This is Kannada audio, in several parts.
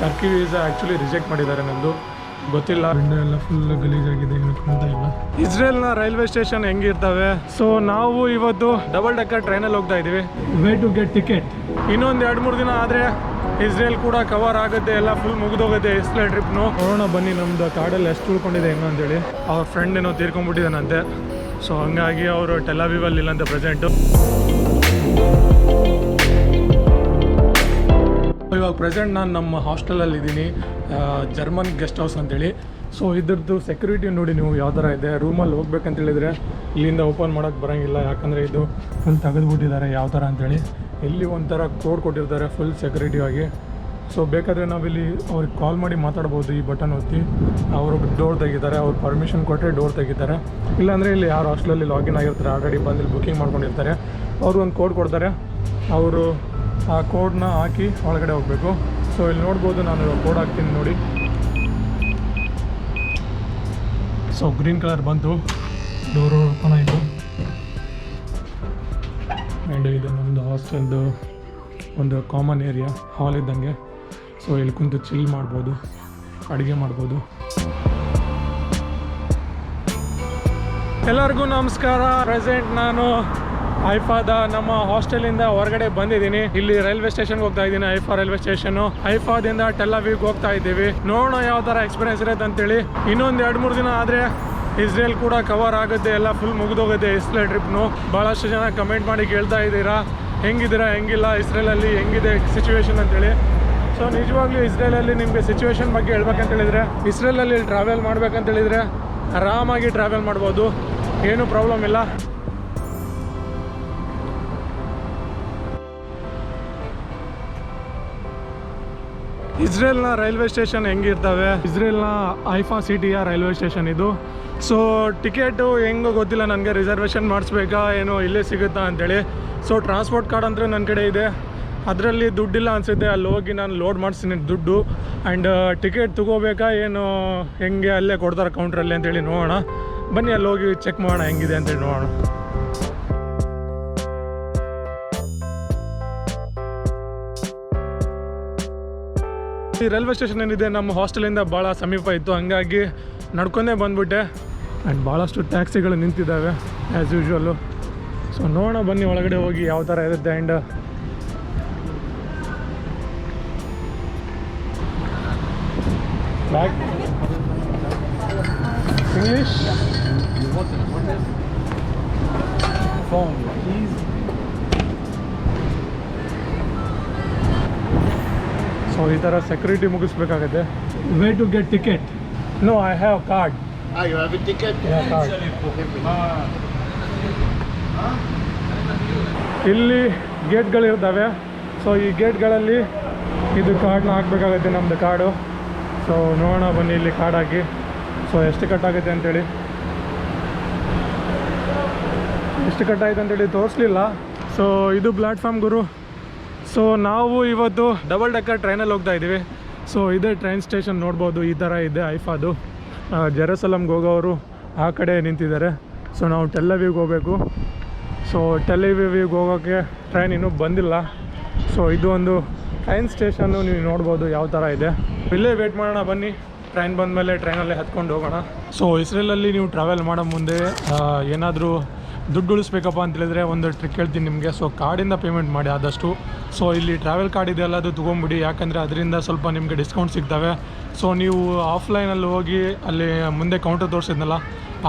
ಟರ್ಕಿ ವೀಸಾ ಆ್ಯಕ್ಚುಲಿ ರಿಜೆಕ್ಟ್ ಮಾಡಿದ್ದಾರೆ ನಂದು. ಗೊತ್ತಿಲ್ಲ. ವಿಂಡೋ ಎಲ್ಲ ಫುಲ್ ಗಲೀಜಾಗಿದೆ ಏನು ಕಾಣ್ತಾ ಇಲ್ಲ. ಇಸ್ರೇಲ್ನ ರೈಲ್ವೆ ಸ್ಟೇಷನ್ ಹೆಂಗಿರ್ತವೆ? ಸೊ ನಾವು ಇವತ್ತು ಡಬಲ್ ಡೆಕ್ಕರ್ ಟ್ರೈನಲ್ಲಿ ಹೋಗ್ತಾ ಇದೀವಿ ವೇ ಟು ಗೆಟ್ ಟಿಕೆಟ್ ಇನ್ನೊಂದು ಎರಡು ಮೂರು ದಿನ ಆದರೆ ಇಸ್ರೇಲ್ ಕೂಡ ಕವರ್ ಆಗುತ್ತೆ ಎಲ್ಲ ಫುಲ್ ಮುಗಿದೋಗುತ್ತೆ ಇಸ್ರೇಲ್ ಟ್ರಿಪ್ನು ನೋಡೋಣ ಬನ್ನಿ ನಮ್ದು ಕಾಡಲ್ಲಿ ಎಷ್ಟು ಉಳ್ಕೊಂಡಿದೆ ಹೆಂಗ ಅಂತೇಳಿ. ಅವ್ರ ಫ್ರೆಂಡ್ ಏನೋ ತೀರ್ಕೊಂಡ್ಬಿಟ್ಟಿದ್ದಾನಂತೆ. ಸೊ ಹಂಗಾಗಿ ಅವರು ಟೆಲಾವಿವಲ್ಲಿ ಇಲ್ಲಂತೆ ಪ್ರೆಸೆಂಟು ಇವಾಗ ಪ್ರೆಸೆಂಟ್ ನಾನು ನಮ್ಮ ಹಾಸ್ಟೆಲಲ್ಲಿ ಇದ್ದೀನಿ. ಜರ್ಮನ್ ಗೆಸ್ಟ್ ಹೌಸ್ ಅಂತೇಳಿ. ಸೊ ಇದ್ರದ್ದು ಸೆಕ್ಯೂರಿಟಿ ನೋಡಿ ನೀವು ಯಾವ ಥರ ಇದೆ. ರೂಮಲ್ಲಿ ಹೋಗ್ಬೇಕಂತ ಹೇಳಿದ್ರೆ ಇಲ್ಲಿಂದ ಓಪನ್ ಮಾಡೋಕ್ಕೆ ಬರೋಂಗಿಲ್ಲ. ಯಾಕಂದರೆ ಇದು ಫುಲ್ ತೆಗೆದುಬಿಟ್ಟಿದ್ದಾರೆ ಯಾವ ಥರ ಅಂತೇಳಿ. ಇಲ್ಲಿ ಒಂಥರ ಕೋಡ್ ಕೊಟ್ಟಿರ್ತಾರೆ ಫುಲ್ ಸೆಕ್ಯೂರಿಟಿ ಆಗಿ. ಸೊ ಬೇಕಾದರೆ ನಾವಿಲ್ಲಿ ಅವ್ರಿಗೆ ಕಾಲ್ ಮಾಡಿ ಮಾತಾಡ್ಬೋದು ಈ ಬಟನ್ ಒತ್ತಿ. ಅವರು ಡೋರ್ ತೆಗಿತಾರೆ. ಅವ್ರು ಪರ್ಮಿಷನ್ ಕೊಟ್ಟರೆ ಡೋರ್ ತೆಗಿತಾರೆ. ಇಲ್ಲಾಂದರೆ ಇಲ್ಲಿ ಯಾರು ಹಾಸ್ಟೆಲಲ್ಲಿ ಲಾಗಿನ್ ಆಗಿರ್ತಾರೆ. ಆಲ್ರೆಡಿ ಬಂದು ಇಲ್ಲಿ ಬುಕಿಂಗ್ ಮಾಡ್ಕೊಂಡಿರ್ತಾರೆ. ಅವರು ಒಂದು ಕೋಡ್ ಕೊಡ್ತಾರೆ. ಅವರು ಆ ಕೋಡ್ನ ಹಾಕಿ ಒಳಗಡೆ ಹೋಗಬೇಕು. ಸೊ ಇಲ್ಲಿ ನೋಡ್ಬೋದು ನಾನು ಕೋಡ್ ಹಾಕ್ತೀನಿ ನೋಡಿ. ಸೊ ಗ್ರೀನ್ ಕಲರ್ ಬಂತು. ಡೋರು ಓಪನ್ ಆಯಿತು. ಆ್ಯಂಡ್ ಇದು ನಮ್ಮದು ಹಾಸ್ಟೆಲ್ದು ಒಂದು ಕಾಮನ್ ಏರಿಯಾ ಹಾಲ್ ಇದ್ದಂಗೆ. ಸೊ ಇಲ್ಲಿ ಕುಂತು ಚಿಲ್ ಮಾಡ್ಬೋದು, ಅಡುಗೆ ಮಾಡ್ಬೋದು. ಎಲ್ಲರಿಗೂ ನಮಸ್ಕಾರ. ಪ್ರೆಸೆಂಟ್ ನಾನು ಐಫಾದ ನಮ್ಮ ಹಾಸ್ಟೆಲಿಂದ ಹೊರಗಡೆ ಬಂದಿದ್ದೀನಿ. ಇಲ್ಲಿ ರೈಲ್ವೆ ಸ್ಟೇಷನ್ಗೆ ಹೋಗ್ತಾ ಇದ್ದೀನಿ ಐಫಾ ರೈಲ್ವೆ ಸ್ಟೇಷನ್ ಐಫಾದಿಂದ ಟೆಲ್ಲವೀಗ್ ಹೋಗ್ತಾ ಇದ್ದೀವಿ. ನೋಡೋಣ ಯಾವ ಥರ ಎಕ್ಸ್ಪೀರಿಯನ್ಸ್ ಇರುತ್ತೆ ಅಂತೇಳಿ. ಇನ್ನೊಂದು ಎರಡು ಮೂರು ದಿನ ಆದರೆ ಇಸ್ರೇಲ್ ಕೂಡ ಕವರ್ ಆಗುತ್ತೆ, ಎಲ್ಲ ಫುಲ್ ಮುಗಿದೋಗುತ್ತೆ ಇಸ್ರೇಲ್ ಟ್ರಿಪ್ನು ಭಾಳಷ್ಟು ಜನ ಕಮೆಂಟ್ ಮಾಡಿ ಕೇಳ್ತಾ ಇದ್ದೀರಾ. ಹೆಂಗಿದ್ದೀರಾ, ಹೆಂಗಿಲ್ಲ ಇಸ್ರೇಲಲ್ಲಿ ಹೆಂಗಿದೆ ಸಿಚುವೇಶನ್ ಅಂತೇಳಿ. ಸೊ ನಿಜವಾಗ್ಲೂ ಇಸ್ರೇಲಲ್ಲಿ ನಿಮಗೆ ಸಿಚುವೇಶನ್ ಬಗ್ಗೆ ಹೇಳ್ಬೇಕಂತ ಹೇಳಿದ್ರೆ ಇಸ್ರೇಲಲ್ಲಿ ಟ್ರಾವೆಲ್ ಮಾಡ್ಬೇಕಂತ ಹೇಳಿದ್ರೆ ಆರಾಮಾಗಿ ಟ್ರಾವೆಲ್ ಮಾಡ್ಬೋದು. ಏನೂ ಪ್ರಾಬ್ಲಮ್ ಇಲ್ಲ. ಇಸ್ರೇಲ್ನ ರೈಲ್ವೆ ಸ್ಟೇಷನ್ ಹೆಂಗಿರ್ತವೆ? ಇಸ್ರೇಲ್ನ ಐಫಾ ಸಿಟಿಯ ರೈಲ್ವೆ ಸ್ಟೇಷನ್ ಇದು. ಸೊ ಟಿಕೆಟು ಹೆಂಗೋ ಗೊತ್ತಿಲ್ಲ, ನನಗೆ ರಿಸರ್ವೇಷನ್ ಮಾಡಿಸ್ಬೇಕಾ ಏನೋ ಇಲ್ಲೇ ಸಿಗುತ್ತಾ ಅಂತೇಳಿ. ಸೊ ಟ್ರಾನ್ಸ್ಪೋರ್ಟ್ ಕಾರ್ಡ್ ಅಂದರೆ ನನ್ನ ಕಡೆ ಇದೆ. ಅದರಲ್ಲಿ ದುಡ್ಡಿಲ್ಲ ಅನಿಸುತ್ತೆ, ಅಲ್ಲಿ ಹೋಗಿ ನಾನು ಲೋಡ್ ಮಾಡಿಸ್ತೀನಿ ದುಡ್ಡು. ಆ್ಯಂಡ್ ಟಿಕೆಟ್ ತಗೋಬೇಕಾ ಏನು ಹೆಂಗೆ ಅಲ್ಲೇ ಕೊಡ್ತಾರೆ ಕೌಂಟ್ರಲ್ಲಿ ಅಂತೇಳಿ ನೋಡೋಣ. ಬನ್ನಿ, ಅಲ್ಲಿ ಹೋಗಿ ಚೆಕ್ ಮಾಡೋಣ ಹೆಂಗಿದೆ ಅಂತೇಳಿ ನೋಡೋಣ. ಈ ರೈಲ್ವೆ ಸ್ಟೇಷನ್ ಏನಿದೆ, ನಮ್ಮ ಹಾಸ್ಟೆಲಿಂದ ಭಾಳ ಸಮೀಪ ಇತ್ತು. ಹಂಗಾಗಿ ನಡ್ಕೊಂಡೇ ಬಂದ್ಬಿಟ್ಟೆ. ಆ್ಯಂಡ್ ಭಾಳಷ್ಟು ಟ್ಯಾಕ್ಸಿಗಳು ನಿಂತಿದ್ದಾವೆ ಆ್ಯಸ್ ಯೂಶ್ವಲ್ಲು ಸೊ ನೋಡೋಣ, ಬನ್ನಿ, ಒಳಗಡೆ ಹೋಗಿ ಯಾವ ಥರ ಇರುತ್ತೆ ಆ್ಯಂಡ್ ಬ್ಯಾಗ್ ಇಂಗ್ಲೀಷ್ ಸೊ ಈ ಥರ security ಮುಗಿಸ್ಬೇಕಾಗತ್ತೆ. Way to get ticket no I have card ಇಲ್ಲಿ ಗೇಟ್ಗಳಿರ್ತವೆ ಸೊ ಈ ಗೇಟ್ಗಳಲ್ಲಿ ಇದು ಕಾರ್ಡ್ನ ಹಾಕ್ಬೇಕಾಗುತ್ತೆ ನಮ್ಮದು ಕಾರ್ಡು ಸೊ ನೋಡೋಣ ಬನ್ನಿ ಇಲ್ಲಿ ಕಾರ್ಡ್ ಹಾಕಿ. ಸೊ ಎಷ್ಟು ಕಟ್ಟಾಗುತ್ತೆ ಅಂತೇಳಿ. ಎಷ್ಟು ಕಟ್ಟಾಯ್ತು ಅಂತೇಳಿ ತೋರಿಸ್ಲಿಲ್ಲ. ಸೊ ಇದು ಪ್ಲ್ಯಾಟ್ಫಾರ್ಮ್ ಗುರು. ಸೊ ನಾವು ಇವತ್ತು ಡಬಲ್ ಡೆಕ್ಕರ್ ಟ್ರೈನಲ್ಲಿ ಹೋಗ್ತಾ ಇದ್ದೀವಿ. ಸೊ ಇದೇ ಟ್ರೈನ್ ಸ್ಟೇಷನ್ ನೋಡ್ಬೋದು, ಈ ಥರ ಇದೆ ಐಫಾದು. ಜೆರೂಸಲಮ್ಗೆ ಹೋಗೋರು ಆ ಕಡೆ ನಿಂತಿದ್ದಾರೆ. ಸೊ ನಾವು ಟೆಲ್ಲವ್ಯೂಗೆ ಹೋಗಬೇಕು. ಸೊ ಟೆಲಿವಿವಿಗೆ ಹೋಗೋಕ್ಕೆ ಟ್ರೈನ್ ಇನ್ನೂ ಬಂದಿಲ್ಲ. ಸೊ ಇದು ಒಂದು ಟ್ರೈನ್ ಸ್ಟೇಷನ್ನು ನೀವು ನೋಡ್ಬೋದು ಯಾವ ಥರ ಇದೆ. ಇಲ್ಲೇ ವೇಟ್ ಮಾಡೋಣ, ಬನ್ನಿ. ಟ್ರೈನ್ ಬಂದಮೇಲೆ ಟ್ರೈನಲ್ಲೇ ಹತ್ಕೊಂಡು ಹೋಗೋಣ. ಸೊ ಇಸ್ರೇಲಲ್ಲಿ ನೀವು ಟ್ರಾವೆಲ್ ಮಾಡೋ ಮುಂದೆ ಏನಾದರೂ ದುಡ್ಡು ಉಳಿಸ್ಬೇಕಪ್ಪ ಅಂತ ಹೇಳಿದ್ರೆ ಒಂದು ಟ್ರಿಕ್ ಹೇಳ್ತೀನಿ ನಿಮಗೆ. ಸೊ ಕಾರ್ಡಿಂದ ಪೇಮೆಂಟ್ ಮಾಡಿ ಆದಷ್ಟು. ಸೊ ಇಲ್ಲಿ ಟ್ರಾವೆಲ್ ಕಾರ್ಡ್ ಇದೆಯಲ್ಲ ಅದು ತೊಗೊಂಬಿಡಿ. ಯಾಕಂದರೆ ಅದರಿಂದ ಸ್ವಲ್ಪ ನಿಮಗೆ ಡಿಸ್ಕೌಂಟ್ ಸಿಗ್ತವೆ. ಸೊ ನೀವು ಆಫ್ಲೈನಲ್ಲಿ ಹೋಗಿ, ಅಲ್ಲಿ ಮುಂದೆ ಕೌಂಟರ್ ತೋರಿಸಿದ್ನಲ್ಲ,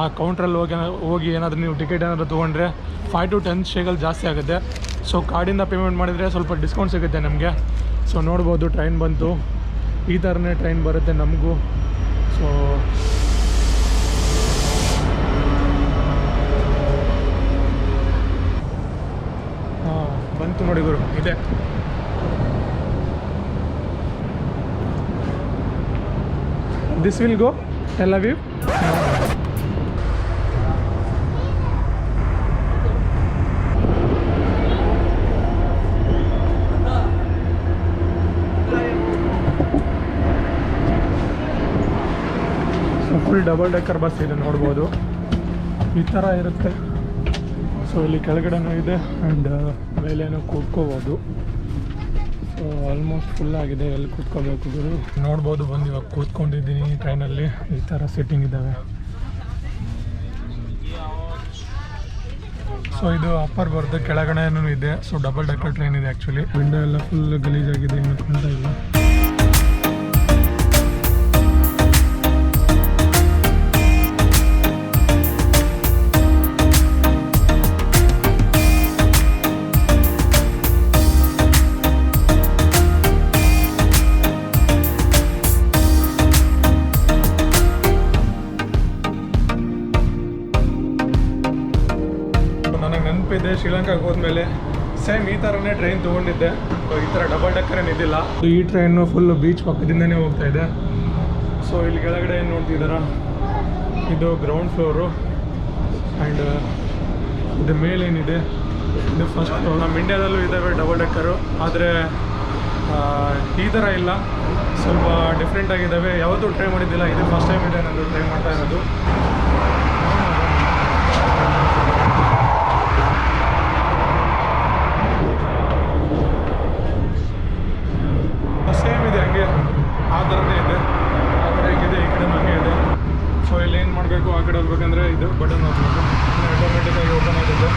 ಆ ಕೌಂಟ್ರಲ್ಲಿ ಹೋಗಿ ಹೋಗಿ ಏನಾದರೂ ನೀವು ಟಿಕೆಟ್ ಏನಾದರೂ ತೊಗೊಂಡ್ರೆ ಫೈವ್ ಟು ಟೆನ್ ಶೇಗಲ್ ಜಾಸ್ತಿ ಆಗುತ್ತೆ. ಸೊ ಕಾರ್ಡಿಂದ ಪೇಮೆಂಟ್ ಮಾಡಿದರೆ ಸ್ವಲ್ಪ ಡಿಸ್ಕೌಂಟ್ ಸಿಗುತ್ತೆ ನಮಗೆ. ಸೊ ನೋಡ್ಬೋದು ಟ್ರೈನ್ ಬಂತು. ಈ ಥರನೇ ಟ್ರೈನ್ ಬರುತ್ತೆ ನಮಗೂ. ಸೊ ನೋಡಿ ಗುರು ಇದೆ ದಿಸ್ ವಿಲ್ ಗೋ ಎಲ್ಲ view full double decker bus ಇದೆ, ನೋಡ್ಬೋದು. ಈ ಥರ ಇರುತ್ತೆ. ಸೊ ಇಲ್ಲಿ ಕೆಳಗಡೆನೂ ಇದೆ ಆ್ಯಂಡ್ ಮೇಲೇನೂ ಕೂತ್ಕೋಬೋದು. ಸೊ ಆಲ್ಮೋಸ್ಟ್ ಫುಲ್ ಆಗಿದೆ. ಎಲ್ಲಿ ಕೂತ್ಕೋಬೇಕು ಗುರು? ನೋಡ್ಬೋದು, ಬಂದು ಇವಾಗ ಕೂತ್ಕೊಂಡಿದ್ದೀನಿ ಟ್ರೈನಲ್ಲಿ ಈ ಥರ ಸೆಟ್ಟಿಂಗ್ ಇದ್ದಾವೆ. ಸೊ ಇದು ಅಪ್ಪರ್ ಬರ್ದು ಕೆಳಗಡೆನೂ ಇದೆ. ಸೊ ಡಬಲ್ ಡೆಕ್ಕರ್ ಟ್ರೈನ್ ಇದೆ ಆ್ಯಕ್ಚುಲಿ ವಿಂಡೋ ಎಲ್ಲ ಫುಲ್ ಗಲೀಜಾಗಿದೆ, ಇನ್ನು ಕಾಣ್ತಾ ಇಲ್ಲ. ಸೇಮ್ ಈ ಥರನೇ ಟ್ರೈನ್ ತೊಗೊಂಡಿದ್ದೆ. ಈ ಥರ ಡಬಲ್ ಡೆಕ್ಕರ್ ಏನಿದ್ದಿಲ್ಲ ಈ ಟ್ರೈನು ಫುಲ್ ಬೀಚ್ ಪಕ್ಕದಿಂದನೇ ಹೋಗ್ತಾ ಇದೆ. ಸೊ ಇಲ್ಲಿ ಕೆಳಗಡೆ ಏನು ನೋಡ್ತಿದ್ದಾರ? ಇದು ಗ್ರೌಂಡ್ ಫ್ಲೋರು ಆ್ಯಂಡ್ ಇದು ಮೇಲೇನಿದೆ ಇದು ಫಸ್ಟ್ ಫ್ಲೋರ್ ನಮ್ಮ ಇಂಡಿಯಾದಲ್ಲೂ ಇದ್ದಾವೆ ಡಬಲ್ ಡೆಕ್ಕರು ಆದರೆ ಈ ಥರ ಇಲ್ಲ. ಸ್ವಲ್ಪ ಡಿಫ್ರೆಂಟ್ ಆಗಿದ್ದಾವೆ ಯಾವತ್ತೂ ಟ್ರೈ ಮಾಡಿದ್ದಿಲ್ಲ. ಇದು ಫಸ್ಟ್ ಟೈಮ್ ಇದೆ, ನಾನು ಟ್ರೈ ಮಾಡ್ತಾ ಇರೋದು ಸೇಮ್ ಇದೆ ಹಂಗೆ ಆ ಥರನೇ ಇದೆ ಆ ಕಡೆ ಹೆಂಗಿದೆ ಈ ಕಡೆ ಹಂಗೆ ಇದೆ ಸೊ ಇಲ್ಲಿ ಏನು ಮಾಡಬೇಕು ಆ ಕಡೆ ಹೋಗ್ಬೇಕಂದ್ರೆ ಇದು ಬಟನ್ ಹೋಗ್ಬೇಕು ಆಟೋಮೆಟಿಕ್ಕಾಗಿ ಓಪನ್ ಆಗುತ್ತೆ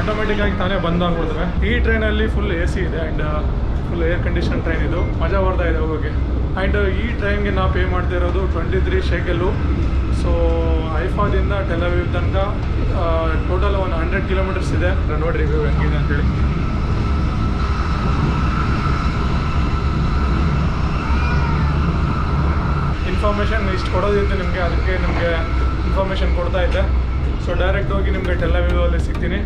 ಆಟೋಮೆಟಿಕ್ ಆಗ್ಬಿಡ್ತವೆ ಈ ಟ್ರೈನಲ್ಲಿ ಫುಲ್ ಎ ಸಿ ಇದೆ and full air condition train ಇದು. ಮಜಾ ಬರ್ತಾ ಇದೆ ಹೋಗೋಕ್ಕೆ ಆ್ಯಂಡ್ ಈ ಟ್ರೈನ್ಗೆ ನಾವು ಪೇ ಮಾಡ್ತಾ ಇರೋದು ಟ್ವೆಂಟಿ ತ್ರೀ ಶೇಕಲ್ಲು ಸೊ ಐಫಾದಿಂದ ಟೆಲವ್ಯೂ ತನಕ ಟೋಟಲ್ ಒಂದು ಹಂಡ್ರೆಡ್ ಕಿಲೋಮೀಟರ್ಸ್ ಇದೆ. ನೋಡಿರಿ ರಿವ್ಯೂ ಹೆಂಗಿದೆ ಅಂತೇಳಿ. ಇನ್ಫಾರ್ಮೇಷನ್ ಇಷ್ಟು ಕೊಡೋದಿತ್ತು ನಿಮಗೆ ಅದಕ್ಕೆ ನಿಮಗೆ ಇನ್ಫಾರ್ಮೇಷನ್ ಕೊಡ್ತಾ ಇದ್ದೆ. ಸೊ ಡೈರೆಕ್ಟ್ ಹೋಗಿ ನಿಮಗೆ ಟೆಲವಿವಲ್ಲಿ ಸಿಗ್ತೀನಿ.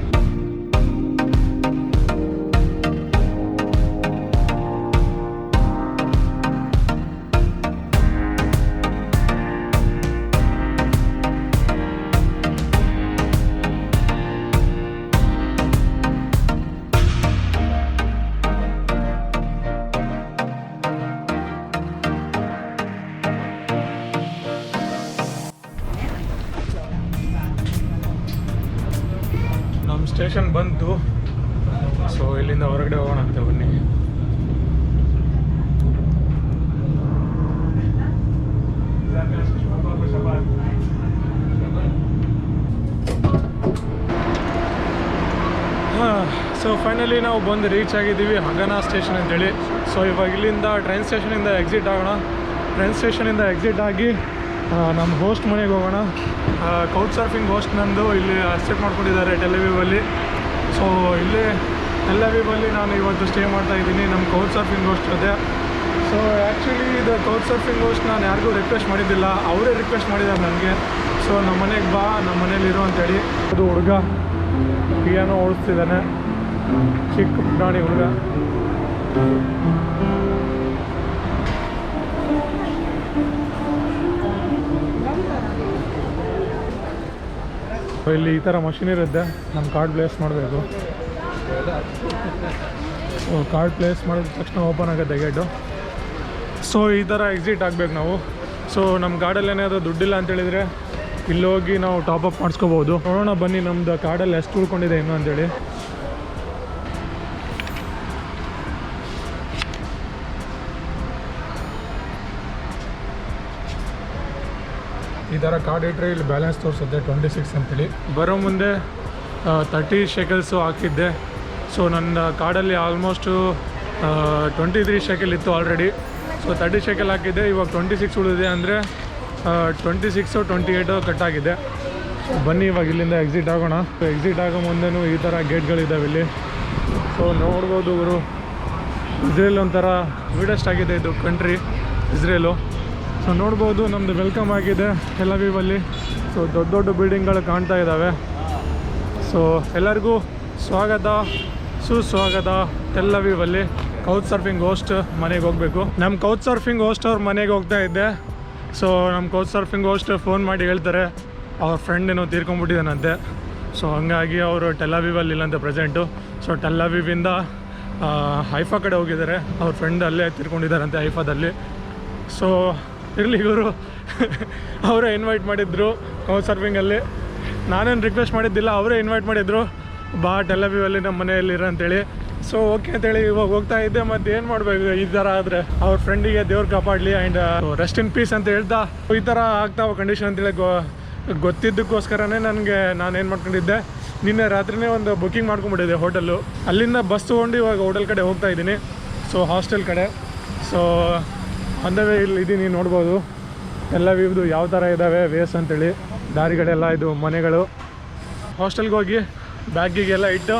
ಸೊ ಫೈನಲಿ ನಾವು ಬಂದು ರೀಚ್ ಆಗಿದ್ದೀವಿ ಹಗನ ಸ್ಟೇಷನ್ ಅಂತೇಳಿ. ಸೊ ಇವಾಗ ಇಲ್ಲಿಂದ ಟ್ರೈನ್ ಸ್ಟೇಷನಿಂದ ಎಕ್ಸಿಟ್ ಆಗೋಣ. ಟ್ರೈನ್ ಸ್ಟೇಷನಿಂದ ಎಕ್ಸಿಟ್ ಆಗಿ ನಮ್ಮ ಹೋಸ್ಟ್ ಮನೆಗೆ ಹೋಗೋಣ. ಕೌಟ್ ಸರ್ಫಿಂಗ್ ಹೋಸ್ಟ್ ನಂದು ಇಲ್ಲಿ ಅಕ್ಸೆಪ್ಟ್ ಮಾಡ್ಕೊಂಡಿದ್ದಾರೆ ಟೆಲಿವಿವಲ್ಲಿ ಸೊ ಇಲ್ಲಿ ಟೆಲವಿವಲ್ಲಿ ನಾನು ಇವತ್ತು ಸ್ಟೇ ಮಾಡ್ತಾ ಇದ್ದೀನಿ ನಮ್ಮ ಕೌಟ್ ಸರ್ಫಿಂಗ್ ಹೋಸ್ಟ್ ಜೊತೆ. ಸೊ ಆ್ಯಕ್ಚುಲಿ ಇದು ಕೌಟ್ ಸರ್ಫಿಂಗ್ ಹೋಸ್ಟ್ ನಾನು ಯಾರಿಗೂ ರಿಕ್ವೆಸ್ಟ್ ಮಾಡಿದ್ದಿಲ್ಲ. ಅವರೇ ರಿಕ್ವೆಸ್ಟ್ ಮಾಡಿದ್ದಾರೆ ನನಗೆ. ಸೊ ನಮ್ಮ ಮನೆಗೆ ಬಾ ನಮ್ಮ ಮನೇಲಿರು ಅಂತೇಳಿ. ಅದು ಹುಡುಗ ಪಿಯಾನೋ ಓಡಿಸ್ತಿದ್ದಾನೆ. ಚಿಕ್ಕ ಪುಟಾಣಿ ಹುಡುಗ. ಇಲ್ಲಿ ಈ ಥರ ಮಷಿನ್ ಇರುತ್ತೆ. ನಮ್ಮ ಕಾರ್ಡ್ ಪ್ಲೇಸ್ ಮಾಡಬೇಕು. ಕಾರ್ಡ್ ಪ್ಲೇಸ್ ಮಾಡಿದ ತಕ್ಷಣ ಓಪನ್ ಆಗುತ್ತೆ ಗೇಟು ಸೊ ಈ ಥರ ಎಕ್ಸಿಟ್ ಆಗಬೇಕು ನಾವು. ಸೊ ನಮ್ಮ ಕಾರ್ಡಲ್ಲಿ ಏನಾದರೂ ದುಡ್ಡಿಲ್ಲ ಅಂತೇಳಿದರೆ ಇಲ್ಲೋಗಿ ನಾವು ಟಾಪ್ ಅಪ್ ಮಾಡಿಸ್ಕೋಬೋದು. ನೋಡೋಣ ಬನ್ನಿ ನಮ್ಮದು ಕಾರ್ಡಲ್ಲಿ ಎಷ್ಟು ಉಳ್ಕೊಂಡಿದೆ ಇನ್ನು ಅಂತೇಳಿ. ಥರ ಕಾರ್ಡ್ ಇಟ್ಟರೆ ಇಲ್ಲಿ ಬ್ಯಾಲೆನ್ಸ್ ತೋರಿಸುತ್ತೆ ಟ್ವೆಂಟಿ ಸಿಕ್ಸ್ ಅಂತೇಳಿ. ಬರೋ ಮುಂದೆ ತರ್ಟಿ ಶೆಕಲ್ಸು ಹಾಕಿದ್ದೆ. ಸೊ ನನ್ನ ಕಾರ್ಡಲ್ಲಿ ಆಲ್ಮೋಸ್ಟು ಟ್ವೆಂಟಿ ತ್ರೀ ಶೆಕೆಲ್ ಇತ್ತು ಆಲ್ರೆಡಿ ಸೊ ತರ್ಟಿ ಶೆಕೆಲ್ ಹಾಕಿದ್ದೆ. ಇವಾಗ ಟ್ವೆಂಟಿ ಸಿಕ್ಸ್ ಉಳಿದಿದೆ ಅಂದರೆ ಟ್ವೆಂಟಿ ಸಿಕ್ಸು ಟ್ವೆಂಟಿ ಏಯ್ಟು ಕಟ್ಟಾಗಿದೆ ಬನ್ನಿ, ಇವಾಗ ಇಲ್ಲಿಂದ ಎಕ್ಸಿಟ್ ಆಗೋಣ. ಎಕ್ಸಿಟ್ ಆಗೋ ಮುಂದೆನೂ ಈ ಥರ ಗೇಟ್ಗಳಿದ್ದಾವೆ ಇಲ್ಲಿ. ಸೊ ನೋಡ್ಬೋದು ಇವರು ಇಸ್ರೇಲ್ ಒಂಥರ ವೀಡೆಸ್ಟ್ ಆಗಿದೆ ಇದು ಕಂಟ್ರಿ ಇಸ್ರೇಲು. ಸೊ ನೋಡ್ಬೋದು ನಮ್ಮದು ವೆಲ್ಕಮ್ ಆಗಿದೆ. ಟೆಲವೀವಲ್ಲಿ ಸೊ ದೊಡ್ಡ ದೊಡ್ಡ ಬಿಲ್ಡಿಂಗ್ಗಳು ಕಾಣ್ತಾ ಇದ್ದಾವೆ ಸೊ ಎಲ್ಲರಿಗೂ ಸ್ವಾಗತ. ಸುಸ್ವಾಗತ. ಟೆಲ್ಲವೀವಲ್ಲಿ ಕೌಚ್ ಸರ್ಫಿಂಗ್ ಹೋಸ್ಟ್ ಮನೆಗೆ ಹೋಗಬೇಕು. ನಮ್ಮ ಕೌತ್ ಸರ್ಫಿಂಗ್ ಹೋಸ್ಟ್ ಅವ್ರ ಮನೆಗೆ ಹೋಗ್ತಾ ಇದ್ದೆ. ಸೊ ನಮ್ಮ ಕೌಚ್ ಸರ್ಫಿಂಗ್ ಹೋಸ್ಟ್ ಫೋನ್ ಮಾಡಿ ಹೇಳ್ತಾರೆ. ಅವ್ರ ಫ್ರೆಂಡ್ ಏನೋ ತೀರ್ಕೊಂಡ್ಬಿಟ್ಟಿದ್ದಾನಂತೆ. ಸೊ ಹಂಗಾಗಿ ಅವರು ಟೆಲ್ಲವೀವಲ್ಲಿ ಇಲ್ಲಂತೆ ಪ್ರೆಸೆಂಟು ಸೊ ಟೆಲ್ಲವೀವಿಂದ ಹೈಫಾ ಕಡೆ ಹೋಗಿದ್ದಾರೆ. ಅವ್ರ ಫ್ರೆಂಡ್ ಅಲ್ಲೇ ತಿರ್ಕೊಂಡಿದ್ದಾರಂತೆ ಹೈಫಾದಲ್ಲಿ ಸೊ ಇರಲಿ ಇವರು ಅವರೇ ಇನ್ವೈಟ್ ಮಾಡಿದ್ರು ಕೌ ಸರ್ವಿಂಗಲ್ಲಿ ನಾನೇನು ರಿಕ್ವೆಸ್ಟ್ ಮಾಡಿದ್ದಿಲ್ಲ, ಅವರೇ ಇನ್ವೈಟ್ ಮಾಡಿದ್ರು. ಬಾ ಅಲ್ಲಿ ನಮ್ಮ ಮನೆಯಲ್ಲಿರ ಅಂತೇಳಿ. ಸೊ ಓಕೆ ಅಂತೇಳಿ ಇವಾಗ ಹೋಗ್ತಾ ಇದ್ದೆ, ಮತ್ತೆ ಏನು ಮಾಡಬೇಕು ಈ ಥರ ಆದರೆ ಅವ್ರ ಫ್ರೆಂಡಿಗೆ ದೇವ್ರು ಕಾಪಾಡಲಿ ಆ್ಯಂಡ್ ರೆಸ್ಟ್ ಇನ್ ಪೀಸ್ ಅಂತ ಹೇಳ್ತಾ, ಈ ಥರ ಆಗ್ತಾವ ಕಂಡೀಷನ್ ಅಂತೇಳಿ ಗೊ, ಗೊತ್ತಿದ್ದಕ್ಕೋಸ್ಕರನೇ ನನಗೆ ನಾನು ಏನು ಮಾಡ್ಕೊಂಡಿದ್ದೆ, ನಿನ್ನೆ ರಾತ್ರಿನೇ ಒಂದು ಬುಕ್ಕಿಂಗ್ ಮಾಡ್ಕೊಂಡ್ಬಿಟ್ಟಿದ್ದೆ ಹೋಟೆಲ್ಲು ಅಲ್ಲಿಂದ ಬಸ್ ತೊಗೊಂಡು ಇವಾಗ ಹೋಟೆಲ್ ಕಡೆ ಹೋಗ್ತಾ ಇದ್ದೀನಿ. ಸೊ ಹಾಸ್ಟೆಲ್ ಕಡೆ. ಸೊ ಆನ್ ದ ವೇ ಇಲ್ಲಿ ಇದ್ದೀನಿ ನೋಡ್ಬೋದು. ಎಲ್ಲ ವ್ಯೂದು ಯಾವ ಥರ ಇದ್ದಾವೆ ವೇಸ್ ಅಂತೇಳಿ. ದಾರಿಗಳೆಲ್ಲ ಇದು ಮನೆಗಳು. ಹಾಸ್ಟೆಲ್ಗೆ ಹೋಗಿ ಬ್ಯಾಗಿಗೆಲ್ಲ ಇಟ್ಟು,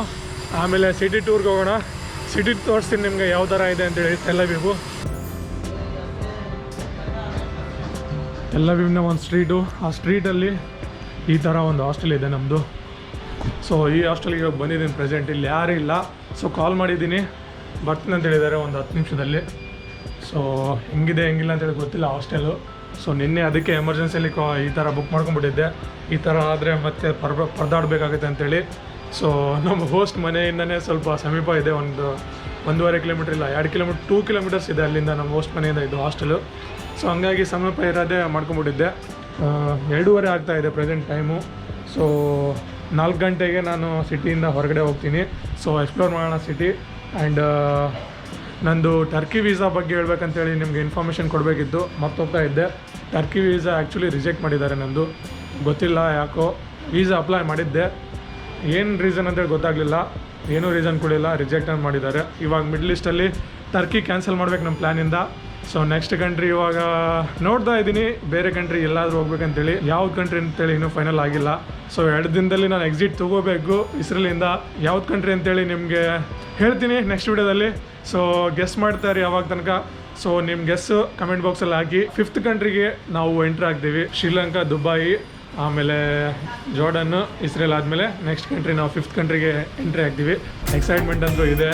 ಆಮೇಲೆ ಸಿಟಿ ಟೂರ್ಗೆ ಹೋಗೋಣ. ಸಿಟಿ ತೋರಿಸ್ತೀನಿ ನಿಮಗೆ ಯಾವ ಥರ ಇದೆ ಅಂತೇಳಿ, ಎಲ್ಲ ವಿವು ಎಲ್ಲ ವಿವ್ನ ಒಂದು ಸ್ಟ್ರೀಟು ಆ ಸ್ಟ್ರೀಟಲ್ಲಿ ಈ ಥರ ಒಂದು ಹಾಸ್ಟೆಲ್ ಇದೆ ನಮ್ಮದು ಸೊ ಈ ಹಾಸ್ಟೆಲ್ಗೆ ಇವಾಗ ಬಂದಿದ್ದೀನಿ ಪ್ರೆಸೆಂಟ್ ಇಲ್ಲಿ ಯಾರೂ ಇಲ್ಲ. ಸೊ ಕಾಲ್ ಮಾಡಿದ್ದೀನಿ. ಬರ್ತೀನಿ ಅಂತ ಹೇಳಿದ್ದಾರೆ ಒಂದು ಹತ್ತು ನಿಮಿಷದಲ್ಲಿ. ಸೊ ಹೆಂಗಿದೆ, ಹೆಂಗಿಲ್ಲ ಅಂತೇಳಿ ಗೊತ್ತಿಲ್ಲ ಹಾಸ್ಟೆಲು ಸೊ ನಿನ್ನೆ ಅದಕ್ಕೆ ಎಮರ್ಜೆನ್ಸಿಯಲ್ಲಿ ಕಾ ಈ ಥರ ಬುಕ್ ಮಾಡ್ಕೊಂಡ್ಬಿಟ್ಟಿದ್ದೆ. ಈ ಥರ ಆದರೆ ಮತ್ತೆ ಪರ್ಬ ಪರದಾಡಬೇಕಾಗುತ್ತೆ ಅಂತೇಳಿ ಸೊ ನಮ್ಮ ಹೋಸ್ಟ್ ಮನೆಯಿಂದನೇ ಸ್ವಲ್ಪ ಸಮೀಪ ಇದೆ, ಒಂದು ಒಂದೂವರೆ ಕಿಲೋಮೀಟ್ರ್ ಇಲ್ಲ, ಎರಡು ಕಿಲೋಮೀಟ್ರ್ ಟೂ ಕಿಲೋಮೀಟರ್ಸ್ ಇದೆ ಅಲ್ಲಿಂದ ನಮ್ಮ ಹೋಸ್ಟ್ ಮನೆಯಿಂದ ಇದು ಹಾಸ್ಟೆಲು ಸೊ ಹಂಗಾಗಿ ಸಮೀಪ ಇರೋದೇ ಮಾಡ್ಕೊಂಬಿಟ್ಟಿದ್ದೆ ಎರಡೂವರೆ ಆಗ್ತಾ ಇದೆ ಪ್ರೆಸೆಂಟ್ ಟೈಮು ಸೊ ನಾಲ್ಕು ಗಂಟೆಗೆ ನಾನು ಸಿಟಿಯಿಂದ ಹೊರಗಡೆ ಹೋಗ್ತೀನಿ. ಸೊ ಎಕ್ಸ್ಪ್ಲೋರ್ ಮಾಡೋಣ ಸಿಟಿ ಆ್ಯಂಡ್ ನಂದು ಟರ್ಕಿ ವೀಸಾ ಬಗ್ಗೆ ಹೇಳ್ಬೇಕಂತೇಳಿ ನಿಮಗೆ ಇನ್ಫಾರ್ಮೇಷನ್ ಕೊಡಬೇಕಿತ್ತು. ಮತ್ತೊಗ್ತಾ ಇದ್ದೆ. ಟರ್ಕಿ ವೀಸಾ ಆ್ಯಕ್ಚುಲಿ ರಿಜೆಕ್ಟ್ ಮಾಡಿದ್ದಾರೆ ನಂದು. ಗೊತ್ತಿಲ್ಲ ಯಾಕೋ. ವೀಸಾ ಅಪ್ಲೈ ಮಾಡಿದ್ದೆ. ಏನು ರೀಸನ್ ಅಂತೇಳಿ ಗೊತ್ತಾಗಲಿಲ್ಲ. ಏನೂ ರೀಸನ್ ಕೊಡಿಲ್ಲ ರಿಜೆಕ್ಟ್ ಮಾಡಿದ್ದಾರೆ ಇವಾಗ ಮಿಡ್ಲ್ ಈಸ್ಟಲ್ಲಿ ಟರ್ಕಿ ಕ್ಯಾನ್ಸಲ್ ಮಾಡ್ಬೇಕು ನಮ್ಮ ಪ್ಲ್ಯಾನಿಂದ ಸೊ ನೆಕ್ಸ್ಟ್ ಕಂಟ್ರಿ ಇವಾಗ ನೋಡ್ತಾ ಇದ್ದೀನಿ. ಬೇರೆ ಕಂಟ್ರಿ ಎಲ್ಲಾದರೂ ಹೋಗ್ಬೇಕಂತೇಳಿ. ಯಾವ್ದು ಕಂಟ್ರಿ ಅಂತೇಳಿ ಇನ್ನೂ ಫೈನಲ್ ಆಗಿಲ್ಲ. ಸೊ ಎರಡು ದಿನದಲ್ಲಿ ನಾನು ಎಕ್ಸಿಟ್ ತೊಗೋಬೇಕು ಇಸ್ರೇಲಿಂದ. ಯಾವ್ದು ಕಂಟ್ರಿ ಅಂತೇಳಿ ನಿಮಗೆ ಹೇಳ್ತೀನಿ ನೆಕ್ಸ್ಟ್ ವೀಡಿಯೋದಲ್ಲಿ. ಸೊ ಗೆಸ್ ಮಾಡ್ತಾರೆ ಯಾವಾಗ ತನಕ. ಸೊ ನಿಮ್ಮ ಗೆಸ್ಸು ಕಮೆಂಟ್ ಬಾಕ್ಸಲ್ಲಿ ಹಾಕಿ. ಫಿಫ್ತ್ ಕಂಟ್ರಿಗೆ ನಾವು ಎಂಟ್ರ್ ಆಗ್ತೀವಿ. ಶ್ರೀಲಂಕಾ, ದುಬಾಯಿ, ಆಮೇಲೆ ಜೋರ್ಡನ್ನು ಇಸ್ರೇಲ್ ಆದಮೇಲೆ ನೆಕ್ಸ್ಟ್ ಕಂಟ್ರಿ ನಾವು ಫಿಫ್ತ್ ಕಂಟ್ರಿಗೆ ಎಂಟ್ರಿ ಆಗ್ತೀವಿ. ಎಕ್ಸೈಟ್ಮೆಂಟ್ ಅಂತೂ ಇದೆ.